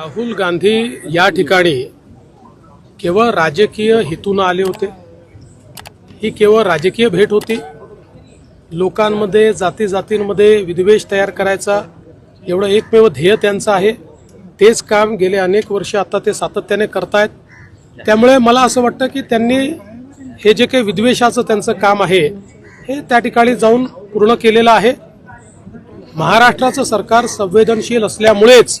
राहुल गांधी या ठिकाणी केवळ राजकीय हेतून आले होते. ही केवळ राजकीय भेट होती. लोकांमध्ये जाती जातींमध्ये विद्वेष तयार करायचा एवढं एकमेव ध्येय त्यांचं आहे. तेच काम गेले अनेक वर्ष आता ते सातत्याने करतायत. त्यामुळे मला असं वाटतं की त्यांनी हे जे काही विद्वेषाचं त्यांचं काम आहे हे त्या ठिकाणी जाऊन पूर्ण केलेलं आहे. महाराष्ट्राचं सरकार संवेदनशील असल्यामुळेच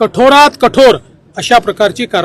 कठोरात कठोर अशा प्रकारची कारवाई